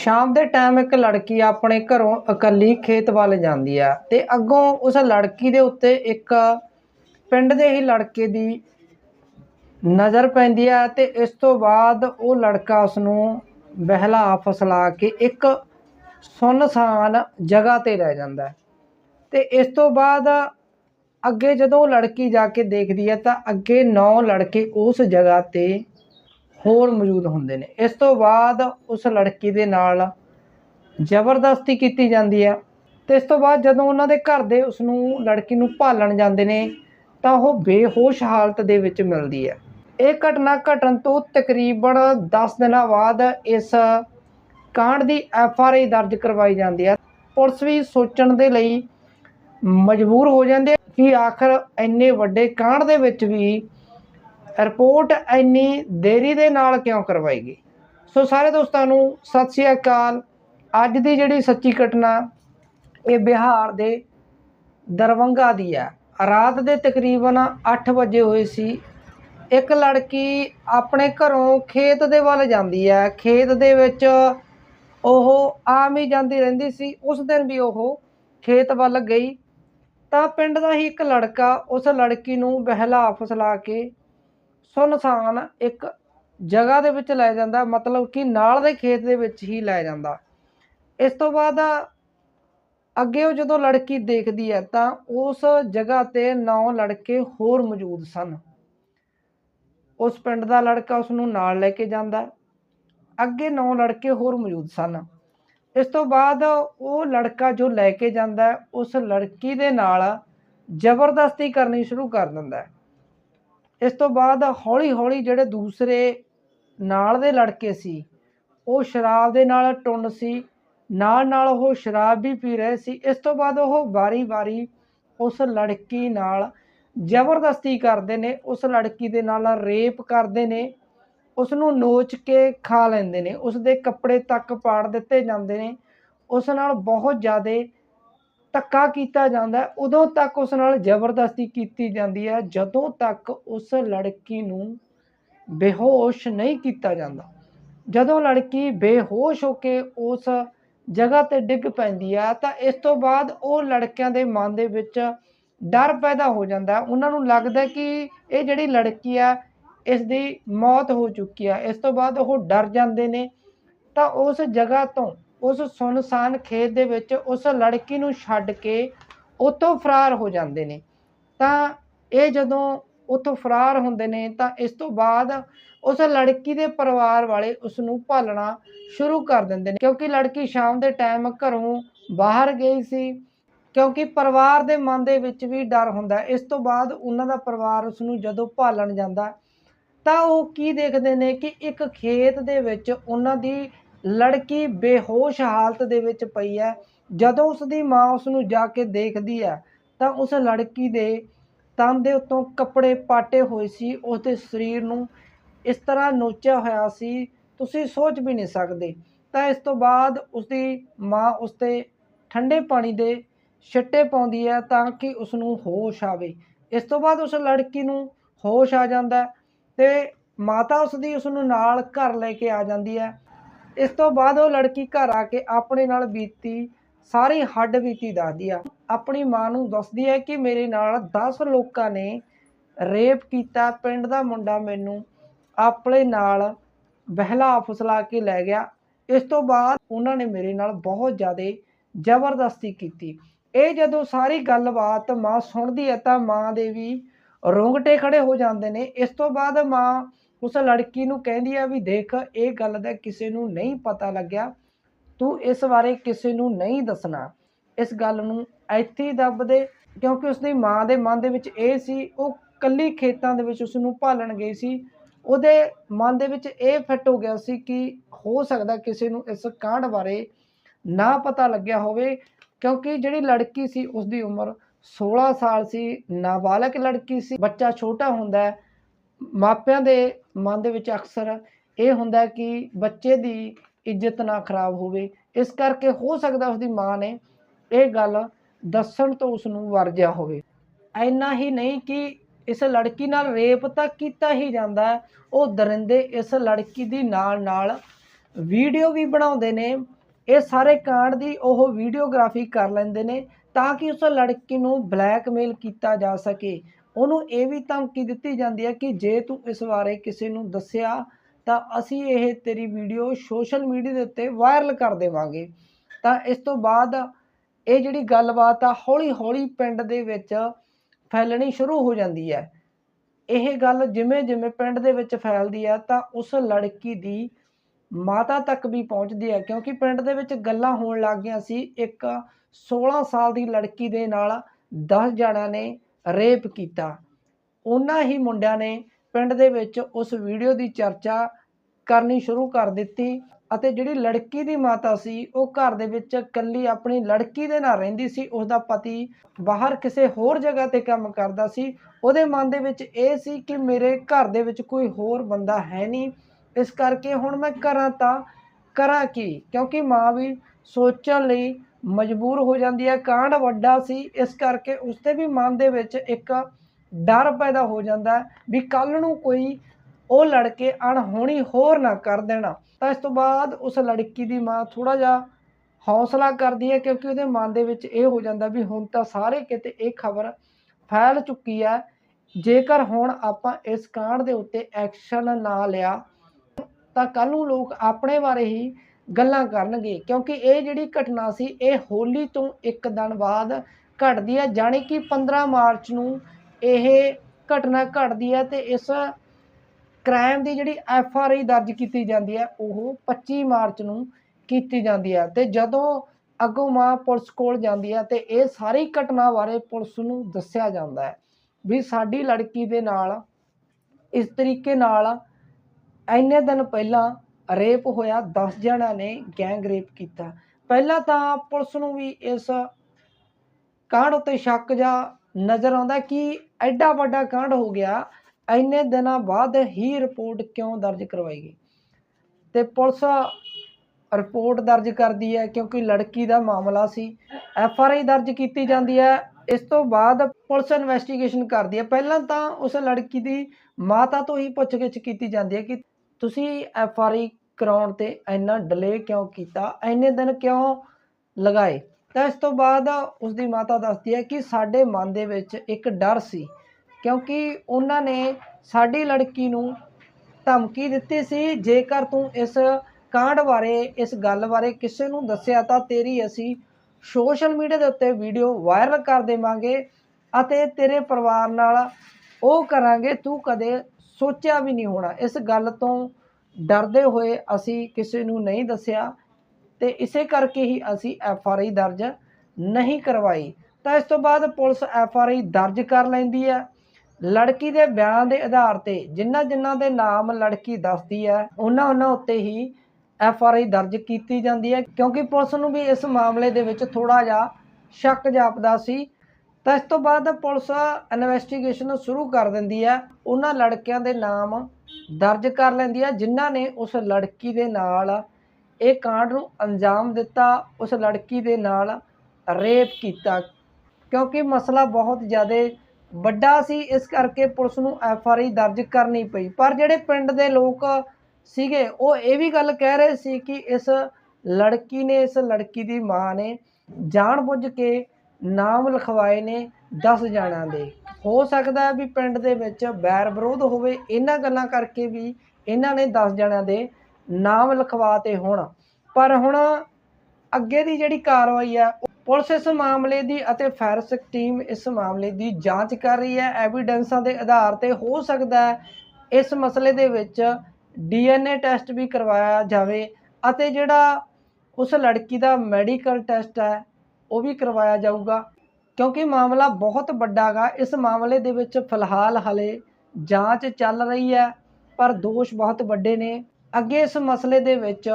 ਸ਼ਾਮ ਦੇ ਟਾਈਮ ਇੱਕ ਲੜਕੀ ਆਪਣੇ ਘਰੋਂ ਇਕੱਲੀ ਖੇਤ ਵੱਲ ਜਾਂਦੀ ਹੈ ਤੇ ਅੱਗੋਂ ਉਸ ਲੜਕੀ ਦੇ ਉੱਤੇ ਇੱਕ ਪਿੰਡ ਦੇ ਹੀ ਲੜਕੇ ਦੀ ਨਜ਼ਰ ਪੈਂਦੀ ਹੈ ਤੇ ਇਸ ਤੋਂ ਬਾਅਦ ਉਹ ਲੜਕਾ ਉਸ ਨੂੰ ਬਹਿਲਾ ਫਸਲਾ ਕੇ ਇੱਕ ਸੁੰਨਸਾਨ ਜਗ੍ਹਾ ਤੇ ਲੈ ਜਾਂਦਾ ਹੈ। ਤੇ ਇਸ ਤੋਂ ਬਾਅਦ ਅੱਗੇ ਜਦੋਂ ਉਹ ਲੜਕੀ ਜਾ ਕੇ ਦੇਖਦੀ ਹੈ ਤਾਂ ਅੱਗੇ ਨੌ ਲੜਕੇ ਉਸ ਜਗ੍ਹਾ ਤੇ ਹੋਰ ਮੌਜੂਦ ਹੁੰਦੇ ਨੇ। ਇਸ ਤੋਂ ਬਾਅਦ ਉਸ ਲੜਕੀ ਦੇ ਨਾਲ ਜ਼ਬਰਦਸਤੀ ਕੀਤੀ ਜਾਂਦੀ ਹੈ ਤੇ ਇਸ ਤੋਂ ਬਾਅਦ ਜਦੋਂ ਉਹਨਾਂ ਦੇ ਘਰ ਦੇ ਉਸ ਨੂੰ ਲੜਕੀ ਨੂੰ ਭਾਲਣ ਜਾਂਦੇ ਨੇ, ਤਾਂ ਉਹ ਬੇਹੋਸ਼ ਹਾਲਤ ਦੇ ਵਿੱਚ ਮਿਲਦੀ ਹੈ। ਇਹ ਘਟਨਾ ਘਟਣ ਤੋਂ ਤਕਰੀਬਨ 10 ਦਿਨਾਂ ਬਾਅਦ ਇਸ ਕਾਂਡ ਦੀ ਐਫ ਆਰ ਆਈ ਦਰਜ ਕਰਵਾਈ ਜਾਂਦੀ ਹੈ। ਪੁਲਿਸ ਵੀ ਸੋਚਣ ਦੇ ਲਈ ਮਜਬੂਰ ਹੋ ਜਾਂਦੇ ਕਿ ਆਖਰ ਇੰਨੇ ਵੱਡੇ ਕਾਂਡ ਦੇ ਵਿੱਚ ਵੀ ਰਿਪੋਰਟ ਇੰਨੀ ਦੇਰੀ ਦੇ ਨਾਲ ਕਿਉਂ ਕਰਵਾਈ ਗਈ ਸੋ ਸਾਰੇ ਦੋਸਤਾਂ ਨੂੰ ਸਤਿ ਸ਼੍ਰੀ ਅਕਾਲ। ਅੱਜ ਦੀ ਜਿਹੜੀ ਸੱਚੀ ਘਟਨਾ ਇਹ ਬਿਹਾਰ ਦੇ ਦਰਵੰਗਾ ਦੀ ਹੈ। ਰਾਤ ਦੇ ਤਕਰੀਬਨ 8 ਵਜੇ ਹੋਏ ਸੀ। ਇੱਕ ਲੜਕੀ ਆਪਣੇ ਘਰੋਂ ਖੇਤ ਦੇ ਵੱਲ ਜਾਂਦੀ ਹੈ। ਖੇਤ ਦੇ ਵਿੱਚ ਉਹ ਆਮ ਹੀ ਜਾਂਦੀ ਰਹਿੰਦੀ ਸੀ। ਉਸ ਦਿਨ ਵੀ ਉਹ ਖੇਤ ਵੱਲ ਗਈ। ਤਾਂ ਪਿੰਡ ਦਾ ਹੀ ਇੱਕ ਲੜਕਾ ਉਸ ਲੜਕੀ ਨੂੰ ਬਹਿਲਾ ਫਸਲਾ ਕੇ ਸੋ ਸੁਨਸਾਨ ਇੱਕ ਜਗ੍ਹਾ ਦੇ ਵਿੱਚ ਲੈ ਜਾਂਦਾ, ਮਤਲਬ ਕਿ ਨਾਲ ਦੇ ਖੇਤ ਦੇ ਵਿੱਚ ਹੀ ਲੈ ਜਾਂਦਾ। ਇਸ ਤੋਂ ਬਾਅਦ ਅੱਗੇ ਉਹ ਜਦੋਂ ਲੜਕੀ ਦੇਖਦੀ ਹੈ, ਤਾਂ ਉਸ ਜਗ੍ਹਾ ਤੇ ਨੌ ਲੜਕੇ ਹੋਰ ਮੌਜੂਦ ਸਨ। ਉਸ ਪਿੰਡ ਦਾ ਲੜਕਾ ਉਸ ਨੂੰ ਨਾਲ ਲੈ ਕੇ ਜਾਂਦਾ। ਅੱਗੇ ਨੌ ਲੜਕੇ ਹੋਰ ਮੌਜੂਦ ਸਨ। ਇਸ ਤੋਂ ਬਾਅਦ ਉਹ ਲੜਕਾ ਜੋ ਲੈ ਕੇ ਜਾਂਦਾ, ਉਸ ਲੜਕੀ ਦੇ ਨਾਲ ਜ਼ਬਰਦਸਤੀ ਕਰਨੀ ਸ਼ੁਰੂ ਕਰ ਦਿੰਦਾ ਹੈ। ਇਸ ਤੋਂ ਬਾਅਦ ਹੌਲੀ ਹੌਲੀ ਜਿਹੜੇ ਦੂਸਰੇ ਨਾਲ ਦੇ ਲੜਕੇ ਸੀ, ਉਹ ਸ਼ਰਾਬ ਦੇ ਨਾਲ ਟੁੰਨ ਸੀ ਨਾਲ ਨਾਲ ਉਹ ਸ਼ਰਾਬ ਵੀ ਪੀ ਰਹੇ ਸੀ। ਇਸ ਤੋਂ ਬਾਅਦ ਉਹ ਵਾਰੀ-ਵਾਰੀ ਉਸ ਲੜਕੀ ਨਾਲ ਜ਼ਬਰਦਸਤੀ ਕਰਦੇ ਨੇ, ਉਸ ਲੜਕੀ ਦੇ ਨਾਲ ਰੇਪ ਕਰਦੇ ਨੇ ਉਸ ਨੂੰ ਨੋਚ ਕੇ ਖਾ ਲੈਂਦੇ ਨੇ ਉਸ ਦੇ ਕੱਪੜੇ ਤੱਕ ਪਾੜ ਦਿੱਤੇ ਜਾਂਦੇ ਨੇ, ਉਸ ਨਾਲ ਬਹੁਤ ਜ਼ਿਆਦਾ ਧੱਕਾ ਕੀਤਾ ਜਾਂਦਾ ਉਦੋਂ ਤੱਕ ਉਸ ਨਾਲ ਜ਼ਬਰਦਸਤੀ ਕੀਤੀ ਜਾਂਦੀ ਹੈ, ਜਦੋਂ ਤੱਕ ਉਸ ਲੜਕੀ ਨੂੰ ਬੇਹੋਸ਼ ਨਹੀਂ ਕੀਤਾ ਜਾਂਦਾ। ਜਦੋਂ ਲੜਕੀ ਬੇਹੋਸ਼ ਹੋ ਕੇ ਉਸ ਜਗ੍ਹਾ ਤੇ ਡਿੱਗ ਪੈਂਦੀ ਆ ਤਾਂ ਇਸ ਤੋਂ ਬਾਅਦ ਉਹ ਲੜਕਿਆਂ ਦੇ ਮਨ ਦੇ ਵਿੱਚ ਡਰ ਪੈਦਾ ਹੋ ਜਾਂਦਾ ਉਹਨਾਂ ਨੂੰ ਲੱਗਦਾ ਕਿ ਇਹ ਜਿਹੜੀ ਲੜਕੀ ਆ ਇਸ ਦੀ ਮੌਤ ਹੋ ਚੁੱਕੀ ਆ ਇਸ ਤੋਂ ਬਾਅਦ ਉਹ ਡਰ ਜਾਂਦੇ ਨੇ, ਤਾਂ ਉਸ ਜਗ੍ਹਾ ਤੋਂ ਉਸ ਸੁਨਸਾਨ ਖੇਤ ਦੇ ਵਿੱਚ ਉਸ ਲੜਕੀ ਨੂੰ ਛੱਡ ਕੇ ਉੱਥੋਂ ਫਰਾਰ ਹੋ ਜਾਂਦੇ ਨੇ। ਤਾਂ ਇਹ ਜਦੋਂ ਉੱਥੋਂ ਫਰਾਰ ਹੁੰਦੇ ਨੇ, ਤਾਂ ਇਸ ਤੋਂ ਬਾਅਦ ਉਸ ਲੜਕੀ ਦੇ ਪਰਿਵਾਰ ਵਾਲੇ ਉਸ ਨੂੰ ਭਾਲਣਾ ਸ਼ੁਰੂ ਕਰ ਦਿੰਦੇ ਨੇ, ਕਿਉਂਕਿ ਲੜਕੀ ਸ਼ਾਮ ਦੇ ਟਾਈਮ ਘਰੋਂ ਬਾਹਰ ਗਈ ਸੀ। ਕਿਉਂਕਿ ਪਰਿਵਾਰ ਦੇ ਮਨ ਦੇ ਵਿੱਚ ਵੀ ਡਰ ਹੁੰਦਾ ਇਸ ਤੋਂ ਬਾਅਦ ਉਹਨਾਂ ਦਾ ਪਰਿਵਾਰ ਉਸ ਨੂੰ ਜਦੋਂ ਭਾਲਣ ਜਾਂਦਾ, ਤਾਂ ਉਹ ਕੀ ਦੇਖਦੇ ਨੇ ਕਿ ਇੱਕ ਖੇਤ ਦੇ ਵਿੱਚ ਉਹਨਾਂ ਦੀ ਲੜਕੀ ਬੇਹੋਸ਼ ਹਾਲਤ ਦੇ ਵਿੱਚ ਪਈ ਹੈ। ਜਦੋਂ ਉਸ ਦੀ ਮਾਂ ਉਸ ਨੂੰ ਜਾ ਕੇ ਦੇਖਦੀ ਹੈ, ਤਾਂ ਉਸ ਲੜਕੀ ਦੇ ਤਨ ਦੇ ਉੱਤੋਂ ਕੱਪੜੇ ਪਾਟੇ ਹੋਏ ਸੀ। ਉਸ ਦੇ ਸਰੀਰ ਨੂੰ ਇਸ ਤਰ੍ਹਾਂ ਨੋਚਿਆ ਹੋਇਆ ਸੀ, ਤੁਸੀਂ ਸੋਚ ਵੀ ਨਹੀਂ ਸਕਦੇ। ਤਾਂ ਇਸ ਤੋਂ ਬਾਅਦ ਉਸ ਦੀ ਮਾਂ ਉਸ ਤੇ ਠੰਡੇ ਪਾਣੀ ਦੇ ਛਿੱਟੇ ਪਾਉਂਦੀ ਹੈ ਤਾਂ ਕਿ ਉਸ ਨੂੰ ਹੋਸ਼ ਆਵੇ। ਇਸ ਤੋਂ ਬਾਅਦ ਉਸ ਲੜਕੀ ਨੂੰ ਹੋਸ਼ ਆ ਜਾਂਦਾ ਹੈ ਤੇ ਮਾਤਾ ਉਸ ਦੀ ਉਸ ਨੂੰ ਨਾਲ ਘਰ ਲੈ ਕੇ ਆ ਜਾਂਦੀ ਹੈ। ਇਸ ਤੋਂ ਬਾਅਦ ਉਹ ਲੜਕੀ ਘਰ ਆ ਕੇ ਆਪਣੇ ਨਾਲ ਬੀਤੀ, ਸਾਰੀ ਹੱਡ ਬੀਤੀ ਦੱਸਦੀ ਆ। ਆਪਣੀ ਮਾਂ ਨੂੰ ਦੱਸਦੀ ਹੈ ਕਿ ਮੇਰੇ ਨਾਲ 10 ਲੋਕਾਂ ਨੇ ਰੇਪ ਕੀਤਾ। ਪਿੰਡ ਦਾ ਮੁੰਡਾ ਮੈਨੂੰ ਆਪਣੇ ਨਾਲ ਬਹਿਲਾ ਫਸਲਾ ਕੇ ਲੈ ਗਿਆ। ਇਸ ਤੋਂ ਬਾਅਦ ਉਹਨਾਂ ਨੇ ਮੇਰੇ ਨਾਲ ਬਹੁਤ ਜ਼ਿਆਦਾ ਜ਼ਬਰਦਸਤੀ ਕੀਤੀ। ਇਹ ਜਦੋਂ ਸਾਰੀ ਗੱਲਬਾਤ ਮਾਂ ਸੁਣਦੀ ਹੈ ਤਾਂ ਮਾਂ ਦੇ ਵੀ ਰੋਂਗਟੇ ਖੜੇ ਹੋ ਜਾਂਦੇ ਨੇ। ਇਸ ਤੋਂ ਬਾਅਦ ਮਾਂ ਉਸ ਲੜਕੀ ਨੂੰ ਕਹਿੰਦੀ ਆ ਵੀ ਦੇਖ, ਇਹ ਗੱਲ ਦਾ ਕਿਸੇ ਨੂੰ ਨਹੀਂ ਪਤਾ ਲੱਗਿਆ। ਤੂੰ ਇਸ ਬਾਰੇ ਕਿਸੇ ਨੂੰ ਨਹੀਂ ਦੱਸਣਾ। ਇਸ ਗੱਲ ਨੂੰ ਇੱਥੇ ਹੀ ਦੱਬ ਦੇ, ਕਿਉਂਕਿ ਉਸਦੀ ਮਾਂ ਦੇ ਮਨ ਦੇ ਵਿੱਚ ਇਹ ਸੀ, ਉਹ ਕੱਲੀ ਖੇਤਾਂ ਦੇ ਵਿੱਚ ਉਸ ਨੂੰ ਭਾਲਣ ਗਈ ਸੀ। ਉਹਦੇ ਮਨ ਦੇ ਵਿੱਚ ਇਹ ਫਿੱਟ ਹੋ ਗਿਆ ਸੀ ਕਿ ਹੋ ਸਕਦਾ ਕਿਸੇ ਨੂੰ ਇਸ ਕਾਂਡ ਬਾਰੇ ਨਾ ਪਤਾ ਲੱਗਿਆ ਹੋਵੇ, ਕਿਉਂਕਿ ਜਿਹੜੀ ਲੜਕੀ ਸੀ ਉਸ ਦੀ ਉਮਰ 16 ਸਾਲ ਸੀ, ਨਾਬਾਲਗ ਲੜਕੀ ਸੀ, ਬੱਚਾ ਛੋਟਾ ਹੁੰਦਾ ਹੈ ਮਾਪਿਆਂ ਦੇ ਮਨ ਦੇ ਵਿੱਚ ਅਕਸਰ ਇਹ ਹੁੰਦਾ ਕਿ ਬੱਚੇ ਦੀ ਇੱਜ਼ਤ ਨਾ ਖਰਾਬ ਹੋਵੇ। ਇਸ ਕਰਕੇ ਹੋ ਸਕਦਾ ਉਸਦੀ ਮਾਂ ਨੇ ਇਹ ਗੱਲ ਦੱਸਣ ਤੋਂ ਉਸ ਨੂੰ ਵਰਜਿਆ ਹੋਵੇ। ਐਨਾ ਹੀ ਨਹੀਂ ਕਿ ਇਸ ਲੜਕੀ ਨਾਲ ਰੇਪ ਤਾਂ ਕੀਤਾ ਹੀ ਜਾਂਦਾ ਉਹ ਦਰਿੰਦੇ ਇਸ ਲੜਕੀ ਦੀ ਨਾਲ ਨਾਲ ਵੀਡੀਓ ਵੀ ਬਣਾਉਂਦੇ ਨੇ। ਇਹ ਸਾਰੇ ਕਾਂਡ ਦੀ ਉਹ ਵੀਡੀਓਗ੍ਰਾਫੀ ਕਰ ਲੈਂਦੇ ਨੇ ਤਾਂ ਕਿ ਉਸ ਲੜਕੀ ਨੂੰ ਬਲੈਕਮੇਲ ਕੀਤਾ ਜਾ ਸਕੇ। ਉਹਨੂੰ ਇਹ ਵੀ ਧਮਕੀ ਦਿੱਤੀ ਜਾਂਦੀ ਹੈ ਕਿ ਜੇ ਤੂੰ ਇਸ ਬਾਰੇ ਕਿਸੇ ਨੂੰ ਦੱਸਿਆ, ਤਾਂ ਅਸੀਂ ਇਹ ਤੇਰੀ ਵੀਡੀਓ ਸੋਸ਼ਲ ਮੀਡੀਆ ਦੇ ਉੱਤੇ ਵਾਇਰਲ ਕਰ ਦੇਵਾਂਗੇ। ਤਾਂ ਇਸ ਤੋਂ ਬਾਅਦ ਇਹ ਜਿਹੜੀ ਗੱਲਬਾਤ ਆ ਹੌਲੀ ਹੌਲੀ ਪਿੰਡ ਦੇ ਵਿੱਚ ਫੈਲਣੀ ਸ਼ੁਰੂ ਹੋ ਜਾਂਦੀ ਹੈ। ਇਹ ਗੱਲ ਜਿਵੇਂ ਜਿਵੇਂ ਪਿੰਡ ਦੇ ਵਿੱਚ ਫੈਲਦੀ ਹੈ ਤਾਂ ਉਸ ਲੜਕੀ ਦੀ ਮਾਤਾ ਤੱਕ ਵੀ ਪਹੁੰਚਦੀ ਹੈ, ਕਿਉਂਕਿ ਪਿੰਡ ਦੇ ਵਿੱਚ ਗੱਲਾਂ ਹੋਣ ਲੱਗ ਗਈਆਂ ਸੀ। ਇੱਕ 16 ਸਾਲ ਦੀ ਲੜਕੀ ਦੇ ਨਾਲ 10 ਜਣਿਆਂ ਨੇ ਰੇਪ ਕੀਤਾ। ਉਹਨਾਂ ਹੀ ਮੁੰਡਿਆਂ ਨੇ ਪਿੰਡ ਦੇ ਵਿੱਚ ਉਸ ਵੀਡੀਓ ਦੀ ਚਰਚਾ ਕਰਨੀ ਸ਼ੁਰੂ ਕਰ ਦਿੱਤੀ ਅਤੇ ਜਿਹੜੀ ਲੜਕੀ ਦੀ ਮਾਤਾ ਸੀ, ਉਹ ਘਰ ਦੇ ਵਿੱਚ ਇਕੱਲੀ ਆਪਣੀ ਲੜਕੀ ਦੇ ਨਾਲ ਰਹਿੰਦੀ ਸੀ। ਉਸ ਦਾ ਪਤੀ ਬਾਹਰ ਕਿਸੇ ਹੋਰ ਜਗ੍ਹਾ ਤੇ ਕੰਮ ਕਰਦਾ ਸੀ। ਉਹਦੇ ਮਨ ਦੇ ਵਿੱਚ ਇਹ ਸੀ ਕਿ ਮੇਰੇ ਘਰ ਦੇ ਵਿੱਚ ਕੋਈ ਹੋਰ ਬੰਦਾ ਹੈ ਨਹੀਂ। ਇਸ ਕਰਕੇ ਹੁਣ ਮੈਂ ਕਰਾਂ ਤਾਂ ਕਰਾਂ ਕੀ? ਕਿਉਂਕਿ ਮਾਂ ਵੀ ਸੋਚਣ ਲਈ ਮਜਬੂਰ ਹੋ ਜਾਂਦੀ ਹੈ, ਕਾਂਡ ਵੱਡਾ ਸੀ, ਇਸ ਕਰਕੇ ਉਸਦੇ ਵੀ ਮਨ ਦੇ ਵਿੱਚ ਇੱਕ ਡਰ ਪੈਦਾ ਹੋ ਜਾਂਦਾ ਵੀ ਕੱਲ ਨੂੰ ਕੋਈ ਉਹ ਲੜਕੇ ਅਣਹੋਣੀ ਹੋਰ ਨਾ ਕਰ ਦੇਣਾ। ਤਾਂ ਇਸ ਤੋਂ ਬਾਅਦ ਉਸ ਲੜਕੀ ਦੀ ਮਾਂ ਥੋੜਾ ਜਿਹਾ ਹੌਸਲਾ ਕਰਦੀ ਹੈ, ਕਿਉਂਕਿ ਉਹਦੇ ਮਨ ਦੇ ਵਿੱਚ ਇਹ ਹੋ ਜਾਂਦਾ ਵੀ ਹੁਣ ਤਾਂ ਸਾਰੇ ਕਿਤੇ ਇਹ ਖਬਰ ਫੈਲ ਚੁੱਕੀ ਹੈ। ਜੇਕਰ ਹੁਣ ਆਪਾਂ ਇਸ ਕਾਂਡ ਦੇ ਉੱਤੇ ਐਕਸ਼ਨ ਨਾ ਲਿਆ, ਤਾਂ ਕੱਲ ਨੂੰ ਲੋਕ ਆਪਣੇ ਬਾਰੇ ਹੀ ਗੱਲਾਂ ਕਰਨਗੇ, ਕਿਉਂਕਿ ਇਹ ਜਿਹੜੀ ਘਟਨਾ ਸੀ, ਇਹ ਹੋਲੀ ਤੋਂ ਇੱਕ ਦਿਨ ਬਾਅਦ ਘਟਦੀ ਹੈ, ਜਾਣੀ ਕਿ 15 ਮਾਰਚ ਨੂੰ ਇਹ ਘਟਨਾ ਘਟਦੀ ਹੈ ਤੇ ਇਸ ਕ੍ਰਾਈਮ ਦੀ ਜਿਹੜੀ ਐਫ ਆਰ ਆਈ ਦਰਜ ਕੀਤੀ ਜਾਂਦੀ ਹੈ, ਉਹ 25 ਮਾਰਚ ਨੂੰ ਕੀਤੀ ਜਾਂਦੀ ਹੈ ਤੇ ਜਦੋਂ ਅੱਗੋਂ ਮਾਂ ਪੁਲਿਸ ਕੋਲ ਜਾਂਦੀ ਹੈ ਤੇ ਇਹ ਸਾਰੀ ਘਟਨਾ ਬਾਰੇ ਪੁਲਿਸ ਨੂੰ ਦੱਸਿਆ ਜਾਂਦਾ ਹੈ ਵੀ ਸਾਡੀ ਲੜਕੀ ਦੇ ਨਾਲ, ਇਸ ਤਰੀਕੇ ਨਾਲ ਇੰਨੇ ਦਿਨ ਪਹਿਲਾਂ ਰੇਪ ਹੋਇਆ 10 ਜਣਿਆਂ ਨੇ ਗੈਂਗ ਰੇਪ ਕੀਤਾ। ਪਹਿਲਾਂ ਤਾਂ ਪੁਲਿਸ ਨੂੰ ਵੀ ਇਸ ਕਾਂਡ ਉੱਤੇ ਸ਼ੱਕ ਜਾਂ ਨਜ਼ਰ ਆਉਂਦਾ ਕਿ ਐਡਾ ਵੱਡਾ ਕਾਂਡ ਹੋ ਗਿਆ, ਇੰਨੇ ਦਿਨਾਂ ਬਾਅਦ ਹੀ ਰਿਪੋਰਟ ਕਿਉਂ ਦਰਜ ਕਰਵਾਈ ਗਈ? ਤੇ ਪੁਲਿਸ ਰਿਪੋਰਟ ਦਰਜ ਕਰਦੀ ਹੈ ਕਿਉਂਕਿ ਲੜਕੀ ਦਾ ਮਾਮਲਾ ਸੀ। ਐਫ ਆਰ ਆਈ ਦਰਜ ਕੀਤੀ ਜਾਂਦੀ ਹੈ। ਇਸ ਤੋਂ ਬਾਅਦ ਪੁਲਿਸ ਇਨਵੈਸਟੀਗੇਸ਼ਨ ਕਰਦੀ ਹੈ। ਪਹਿਲਾਂ ਤਾਂ ਉਸ ਲੜਕੀ ਦੀ ਮਾਤਾ ਤੋਂ ਹੀ ਪੁੱਛਗਿੱਛ ਕੀਤੀ ਜਾਂਦੀ ਹੈ ਕਿ ਤੁਸੀਂ ਐਫ ਆਰ ਆਈ ਕਰਾਉਣ ਤੇ ਇੰਨਾ ਡਿਲੇ ਕਿਉਂ ਕੀਤਾ, ਇੰਨੇ ਦਿਨ ਕਿਉਂ ਲਗਾਏ? ਤਾਂ ਇਸ ਤੋਂ ਬਾਅਦ ਉਸ ਦੀ ਮਾਤਾ ਦੱਸਦੀ ਹੈ ਕਿ ਸਾਡੇ ਮਨ ਦੇ ਵਿੱਚ ਇੱਕ ਡਰ ਸੀ, ਕਿਉਂਕਿ ਉਹਨਾਂ ਨੇ ਸਾਡੀ ਲੜਕੀ ਨੂੰ ਧਮਕੀ ਦਿੱਤੀ ਸੀ, ਜੇਕਰ ਤੂੰ ਇਸ ਕਾਂਡ ਬਾਰੇ, ਇਸ ਗੱਲ ਬਾਰੇ ਕਿਸੇ ਨੂੰ ਦੱਸਿਆ ਤਾਂ ਤੇਰੀ ਅਸੀਂ ਸੋਸ਼ਲ ਮੀਡੀਆ ਦੇ ਉੱਤੇ ਵੀਡੀਓ ਵਾਇਰਲ ਕਰ ਦੇਵਾਂਗੇ ਅਤੇ ਤੇਰੇ ਪਰਿਵਾਰ ਨਾਲ ਉਹ ਕਰਾਂਗੇ, ਤੂੰ ਕਦੇ ਸੋਚਿਆ ਵੀ ਨਹੀਂ ਹੋਣਾ। ਇਸ ਗੱਲ ਤੋਂ ਡਰਦੇ ਹੋਏ ਅਸੀਂ ਕਿਸੇ ਨੂੰ ਨਹੀਂ ਦੱਸਿਆ ਤੇ ਇਸੇ ਕਰਕੇ ਹੀ ਅਸੀਂ ਐਫ ਆਰ ਆਈ ਦਰਜ ਨਹੀਂ ਕਰਵਾਈ। ਤਾਂ ਇਸ ਤੋਂ ਬਾਅਦ ਪੁਲਿਸ ਐਫ ਆਰ ਆਈ ਦਰਜ ਕਰ ਲੈਂਦੀ ਹੈ। ਲੜਕੀ ਦੇ ਬਿਆਨ ਦੇ ਆਧਾਰ ਤੇ ਜਿਨ੍ਹਾਂ ਜਿਨ੍ਹਾਂ ਦੇ ਨਾਮ ਲੜਕੀ ਦੱਸਦੀ ਹੈ, ਉਹਨਾਂ ਉਹਨਾਂ ਉੱਤੇ ਹੀ ਐਫ ਆਰ ਆਈ ਦਰਜ ਕੀਤੀ ਜਾਂਦੀ ਹੈ। ਕਿਉਂਕਿ ਪੁਲਿਸ ਨੂੰ ਵੀ ਇਸ ਮਾਮਲੇ ਦੇ ਵਿੱਚ ਥੋੜਾ ਜਿਹਾ ਸ਼ੱਕ ਜਾਪਦਾ ਸੀ। ਤਾਂ ਇਸ ਤੋਂ ਬਾਅਦ ਪੁਲਿਸ ਇਨਵੈਸਟੀਗੇਸ਼ਨ ਸ਼ੁਰੂ ਕਰ ਦਿੰਦੀ ਹੈ। ਉਹਨਾਂ ਲੜਕਿਆਂ ਦੇ ਨਾਮ ਦਰਜ ਕਰ ਲੈਂਦੀਆਂ ਜਿਨ੍ਹਾਂ ਨੇ ਉਸ ਲੜਕੀ ਦੇ ਨਾਲ ਇਹ ਕਾਂਡ ਨੂੰ ਅੰਜਾਮ ਦਿੱਤਾ, ਉਸ ਲੜਕੀ ਦੇ ਨਾਲ ਰੇਪ ਕੀਤਾ। ਕਿਉਂਕਿ ਮਸਲਾ ਬਹੁਤ ਜ਼ਿਆਦਾ ਵੱਡਾ ਸੀ, ਇਸ ਕਰਕੇ ਪੁਲਿਸ ਨੂੰ ਐਫ ਆਰ ਆਈ ਦਰਜ ਕਰਨੀ ਪਈ। ਪਰ ਜਿਹੜੇ ਪਿੰਡ ਦੇ ਲੋਕ ਸੀਗੇ, ਉਹ ਇਹ ਵੀ ਗੱਲ ਕਹਿ ਰਹੇ ਸੀ ਕਿ ਇਸ ਲੜਕੀ ਨੇ, ਇਸ ਲੜਕੀ ਦੀ ਮਾਂ ਨੇ ਜਾਣਬੁੱਝ ਕੇ ਨਾਮ ਲਿਖਵਾਏ ਨੇ 10 ਜਣਾਂ ਦੇ। ਹੋ ਸਕਦਾ ਹੈ ਵੀ ਪਿੰਡ ਦੇ ਵਿੱਚ ਬੈਰ ਵਿਰੋਧ ਹੋਵੇ, ਇਹਨਾਂ ਗੱਲਾਂ ਕਰਕੇ ਵੀ ਇਹਨਾਂ ਨੇ 10 ਜਣਿਆਂ ਦੇ ਨਾਮ ਲਿਖਵਾਤੇ ਹੋਣ। ਪਰ ਹੁਣ ਅੱਗੇ ਦੀ ਜਿਹੜੀ ਕਾਰਵਾਈ ਹੈ ਪੁਲਿਸ ਇਸ ਮਾਮਲੇ ਦੀ ਅਤੇ ਫੈਰਸਿਕ ਟੀਮ ਇਸ ਮਾਮਲੇ ਦੀ ਜਾਂਚ ਕਰ ਰਹੀ ਹੈ। ਐਵੀਡੈਂਸਾਂ ਦੇ ਆਧਾਰ ਤੇ ਹੋ ਸਕਦਾ ਹੈ ਇਸ ਮਸਲੇ ਦੇ ਵਿੱਚ ਡੀਐਨਏ ਟੈਸਟ ਵੀ ਕਰਵਾਇਆ ਜਾਵੇ ਅਤੇ ਜਿਹੜਾ ਉਸ ਲੜਕੀ ਦਾ ਮੈਡੀਕਲ ਟੈਸਟ ਹੈ, ਉਹ ਵੀ ਕਰਵਾਇਆ ਜਾਊਗਾ। ਕਿਉਂਕਿ ਮਾਮਲਾ ਬਹੁਤ ਵੱਡਾ ਗਾ। ਇਸ ਮਾਮਲੇ ਦੇ ਵਿੱਚ ਫਿਲਹਾਲ ਹਲੇ ਜਾਂਚ ਚੱਲ ਰਹੀ ਹੈ, ਪਰ ਦੋਸ਼ ਬਹੁਤ ਵੱਡੇ ਨੇ। ਅੱਗੇ ਇਸ ਮਸਲੇ ਦੇ ਵਿੱਚ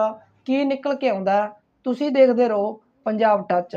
ਕੀ ਨਿਕਲ ਕੇ ਆਉਂਦਾ ਤੁਸੀਂ ਦੇਖਦੇ ਰਹੋ ਪੰਜਾਬ ਟੱਚ।